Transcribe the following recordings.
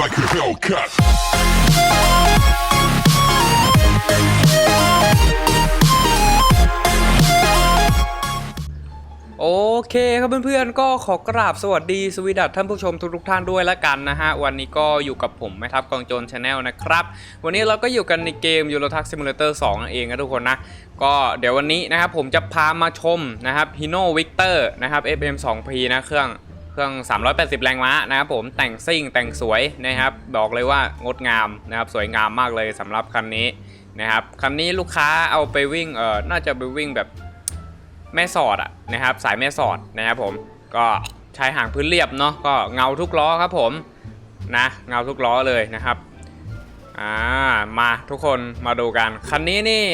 like a Hellcat. โอเคครับเพื่อนๆก็ขอกราบสวัสดีสวีดัตท่านผู้ชมทุกๆท่านด้วยละกันนะฮะ วันนี้ก็อยู่กับผมแม่ทัพกองโจรชาแนลนะครับ วันนี้เราก็อยู่กันในเกม Euro Truck Simulator 2นั่นเองนะทุกคนนะ ก็เดี๋ยววันนี้นะครับผมจะพามาชมนะครับ Hino Victor นะครับ FM 2P นะเครื่อง เครื่อง 380 แรงม้านะครับผมแต่งซิ่งแต่งสวยนะครับบอกเลยว่างดงามนะครับสวยงามมากเลยสำหรับคันนี้นะครับคันนี้ลูกค้าเอาไปวิ่งเออน่าจะไปวิ่งแบบแม่สอดอะนะครับสายแม่สอดนะครับผมก็ใช้หางพื้นเรียบเนาะก็เงาทุกล้อครับผมนะเงาทุกล้อเลยนะครับอ่ามาทุกคนมาดูกันคันนี้นี่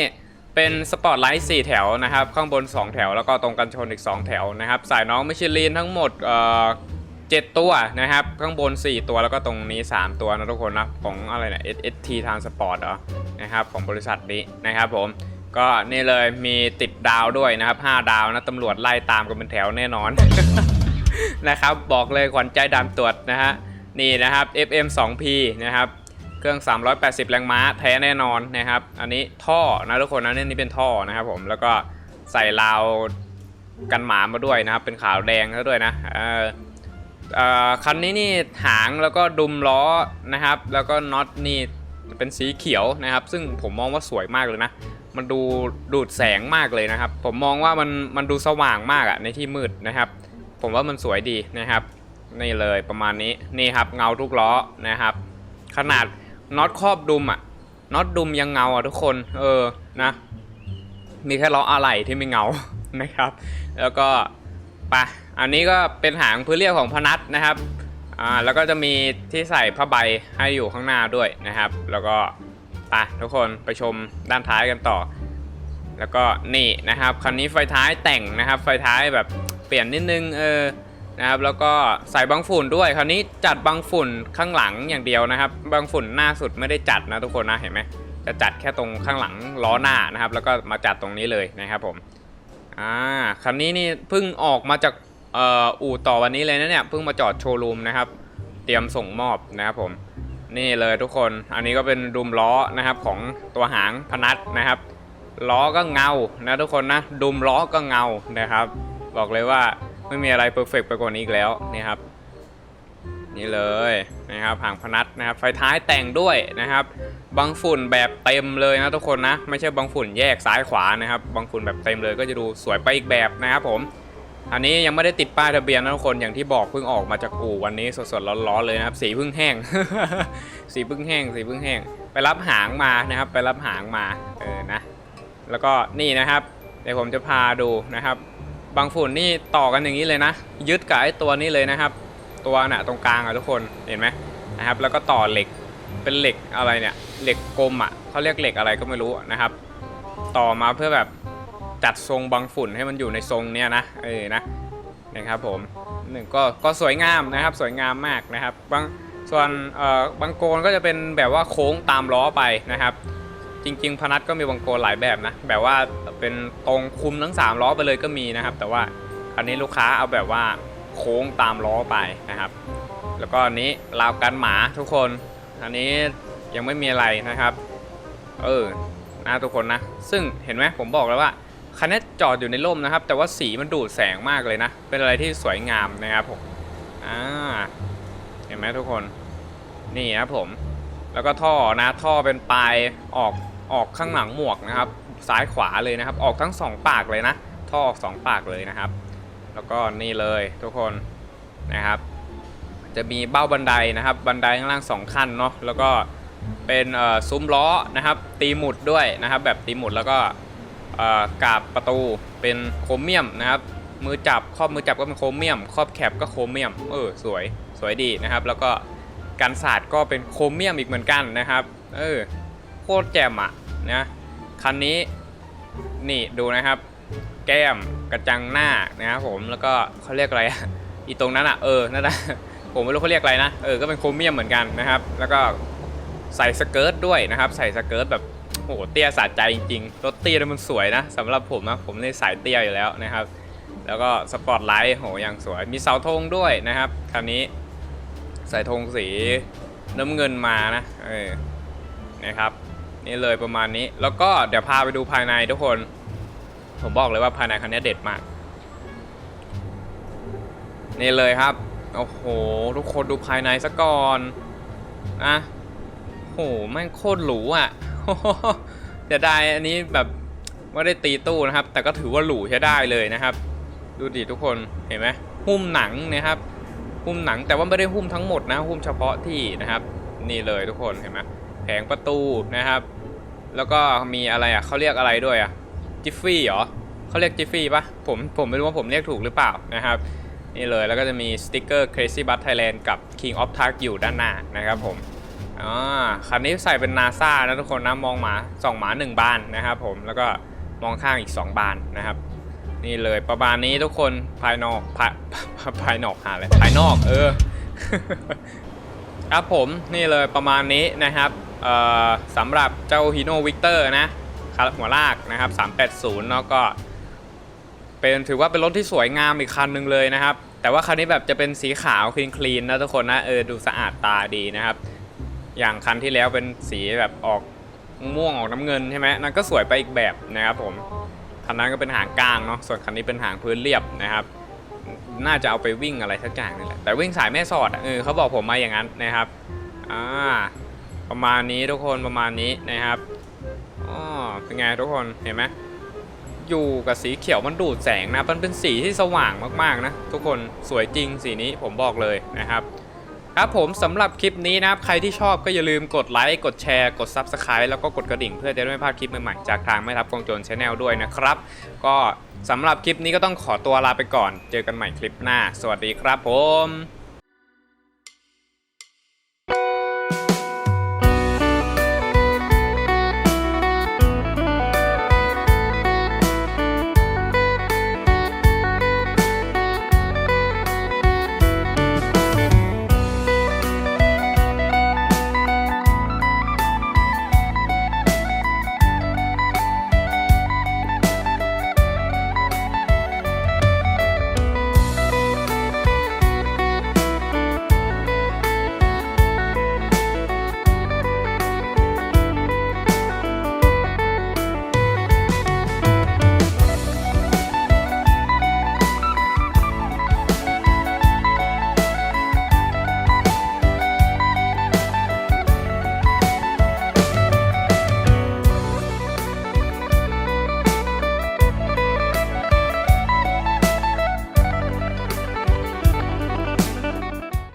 เป็นสปอร์ตไลท์4แถวนะครับ ข้างบน 2 แถวแล้วก็ตรงกันชนอีก 2 แถวนะครับ สายน้องมิชลินทั้งหมดเอ่อ7ตัวนะครับ ข้างบน 4 ตัวแล้วก็ตรงนี้ 3 ตัวนะทุกคนนะของอะไรเนี่ย ST Transport เหรอนะครับของบริษัทนี้นะครับผมก็นี่เลยมีติดดาวด้วยนะครับ 5 ดาวนะตำรวจไล่ตามกันเป็นแถวแน่นอนนะครับ บอกเลยขวัญใจด่านตรวจนะฮะนี่นะครับ FM 2P นะครับ เครื่อง 380 แรงม้าแท้แน่นอนนะครับ อันนี้ท่อนะทุกคนนะนี่เป็นท่อนะครับผมแล้วก็ใส่ราวกันหมามาด้วยนะครับ เป็นขาวแดงซะด้วยนะเออเอ่อคันนี้นี่หางแล้วก็ดุมล้อนะครับ แล้วก็น็อตนี่เป็นสีเขียวนะครับ ซึ่งผมมองว่าสวยมากเลยนะ มันดูดูดแสงมากเลยนะครับ ผมมองว่ามันมันดูสว่างมากอะในที่มืดนะครับ ผมว่ามันสวยดีนะครับนี่เลยประมาณนี้นี่ครับเงาทุกล้อนะครับ ขนาด น็อตครอบดุมอะน็อตดุมยังเงาอะทุกคน เออนะ มีแค่ล้ออะไหล่ที่ไม่เงานะครับ แล้วก็ปะอันนี้ก็เป็นหางพื้นเรียบของพนัทนะครับอ่าแล้วก็จะมีที่ใส่ผ้าใบให้อยู่ข้างหน้าด้วยนะครับ แล้วก็ไปทุกคนไปชมด้านท้ายกันต่อ แล้วก็นี่นะครับคันนี้ไฟท้ายแต่งนะครับ ไฟท้ายแบบเปลี่ยนนิดนึงเออ นะครับแล้วก็ใส่บังฝุ่นด้วยคันนี้จัดบังฝุ่นข้างหลังอย่างเดียวนะครับบังฝุ่นหน้าสุดไม่ได้จัดนะทุกคนนะเห็นไหมจะจัดแค่ตรงข้างหลังล้อหน้านะครับ แล้วก็มาจัดตรงนี้เลยนะครับผมอ่าคันนี้นี่เพิ่งออกมาจากเอ่ออู่ต่อวันนี้เลยนะเนี่ยเพิ่งมาจอดโชว์รูมนะครับ เตรียมส่งมอบนะครับผมนี่เลยทุกคนอันนี้ก็เป็นดุมล้อนะครับของตัวหางพนัทนะครับล้อก็เงานะทุกคนนะดุมล้อก็เงานะครับ บอกเลยว่า ไม่มีอะไรเพอร์เฟกไปกว่านี้อีกแล้วนี่ครับ นี่เลยนะครับหางพนัทนะครับ ไฟท้ายแต่งด้วยนะครับบังฝุ่นแบบเต็มเลยนะทุกคนนะ ไม่ใช่บังฝุ่นแยกซ้ายขวานะครับบังฝุ่นแบบเต็มเลยก็จะดูสวยไปอีกแบบนะครับผมอันนี้ยังไม่ได้ติดป้ายทะเบียนนะทุกคนอย่างที่บอกเพิ่งออกมาจากอู่วันนี้สดๆร้อนๆเลยนะครับสีเพิ่งแห้ง สีเพิ่งแห้งสีเพิ่งแห้ง ไปรับหางมานะครับ ไปรับหางมาเออนะ แล้วก็นี่นะครับเดี๋ยวผมจะพาดูนะครับ บางฝุ่นนี่ต่อกันอย่างนี้เลยนะ ยึดกับไอ้ตัวนี้เลยนะครับ ตัวน่ะตรงกลางอะทุกคนเห็นไหมนะครับ แล้วก็ต่อเหล็กเป็นเหล็กอะไรเนี่ยเหล็กกลมอะเขาเรียกเหล็กอะไรก็ไม่รู้นะครับ ต่อมาเพื่อแบบจัดทรงบางฝุ่นให้มันอยู่ในทรงเนี้ยนะเออนะนะครับผมหนึ่งก็ก็สวยงามนะครับ สวยงามมากนะครับบางส่วนเอ่อบางโกนก็จะเป็นแบบว่าโค้งตามล้อไปนะครับ จริง ๆ พนัทก็มีบางโกนหลายแบบนะแบบว่า เป็นตรงคุมทั้ง 3 ล้อไปเลยก็มีนะครับ แต่ว่าอันนี้ลูกค้าเอาแบบว่าโค้งตามล้อไปนะครับ แล้วก็อันนี้ราวกันหมาทุกคนอันนี้ยังไม่มีอะไรนะครับ เออนะทุกคนนะ ซึ่งเห็นไหมผมบอกแล้วว่าคันนี้จอดอยู่ในร่มนะครับ แต่ว่าสีมันดูดแสงมากเลยนะ เป็นอะไรที่สวยงามนะครับผมอ่าเห็นไหมทุกคนนี่ครับผม แล้วก็ท่อนะท่อเป็นปลายออกออกข้างหลังหมวกนะครับ ซ้ายขวาเลยนะครับ ออกทั้งสองปากเลยนะ ท่อออกสองปากเลยนะครับ แล้วก็นี่เลยทุกคนนะครับ จะมีเบ้าบันไดนะครับ บันไดข้างล่างสองขั้นเนาะ แล้วก็เป็นซุ้มล้อนะครับ ตีหมุดด้วยนะครับ แบบตีหมุดแล้วก็กาบประตูเป็นโครเมียมนะครับ มือจับครอบมือจับก็เป็นโครเมียม ครอบแคปก็โครเมียม เออสวยสวยดีนะครับ แล้วก็กันศาสตร์ก็เป็นโครเมียมอีกเหมือนกันนะครับ เออโคตรแจ่มอะนะ คันนี้นี่ดูนะครับ แก้มกระจังหน้านะครับผมแล้วก็เขาเรียกอะไรอีตรงนั้นอะเออนั่นแหละผมไม่รู้เขาเรียกอะไรนะเออก็เป็นโครเมียมเหมือนกันนะครับ แล้วก็ใส่สเกิร์ตด้วยนะครับ ใส่สเกิร์ตแบบโอ้โหเตี้ยสะใจจริงๆรถเตี้ยมันสวยนะสำหรับผมนะผมในสายเตี้ยอยู่แล้วนะครับ แล้วก็สปอตไลท์โหอย่างสวยมีเสาธงด้วยนะครับคันนี้ใส่ธงสีน้ำเงินมานะเออนะครับ นี่เลยประมาณนี้ แล้วก็เดี๋ยวพาไปดูภายในทุกคน ผมบอกเลยว่าภายในคันนี้เด็ดมาก นี่เลยครับ โอ้โห ทุกคนดูภายในซะก่อนนะโอ้โหแม่งโคตรหรูอะเดี๋ยวได้อันนี้แบบไม่ได้ตีตู้นะครับ แต่ก็ถือว่าหรูใช้ได้เลยนะครับ ดูดิทุกคนเห็นไหมหุ้มหนังนะครับหุ้มหนังแต่ว่าไม่ได้หุ้มทั้งหมดนะหุ้มเฉพาะที่นะครับ นี่เลยทุกคนเห็นไหม แผงประตูนะครับ แล้วก็มีอะไรอะเขาเรียกอะไรด้วยอะจิฟฟี่เหรอเขาเรียกจิฟฟี่ปะผมผมไม่รู้ว่าผมเรียกถูกหรือเปล่านะครับนี่เลยแล้วก็จะมีสติกเกอร์ Crazy Bus Thailand กับ King of Tag อยู่ด้านหน้านะครับผมอ่าคันนี้ใส่เป็นนาซานะทุกคนนะมองหมาสองหมาหนึ่งบานนะครับผมแล้วก็มองข้างอีก 2 บานนะครับ นี่เลยประมาณนี้ทุกคนภายนอกภายภายนอกหาอะไรภายนอกเออครับผมนี่เลยประมาณนี้นะครับ สำหรับเจ้าฮีโน่วิกเตอร์นะครับหัวลากนะครับ 380เนาะก็เป็นถือว่าเป็นรถที่สวยงามอีกคันหนึ่งเลยนะครับ แต่ว่าคันนี้แบบจะเป็นสีขาวคลีนคลีนนะทุกคนนะเออดูสะอาดตาดีนะครับ อย่างคันที่แล้วเป็นสีแบบออกม่วงออกน้ำเงินใช่ไหมนั่นก็สวยไปอีกแบบนะครับผมคันนั้นก็เป็นหางกลางเนาะส่วนคันนี้เป็นหางพื้นเรียบนะครับ น่าจะเอาไปวิ่งอะไรสักอย่างนี่แหละแต่วิ่งสายแม่สอดเออเขาบอกผมมาอย่างนั้นนะครับอ่า ประมาณนี้ทุกคนประมาณนี้นะครับอ๋อเป็นไงทุกคนเห็นไหมอยู่กับสีเขียวมันดูดแสงนะมันเป็นสีที่สว่างมากๆนะทุกคนสวยจริงสีนี้ผมบอกเลยนะครับครับผมสำหรับคลิปนี้นะครับใครที่ชอบก็อย่าลืมกดไลค์กดแชร์กด Subscribe แล้วก็กดกระดิ่งเพื่อจะได้ไม่พลาดคลิปใหม่ๆจากทางไม่ทับกองโจรชาแนลด้วยนะครับ ก็สำหรับคลิปนี้ก็ต้องขอตัวลาไปก่อน เจอกันใหม่คลิปหน้า สวัสดีครับผม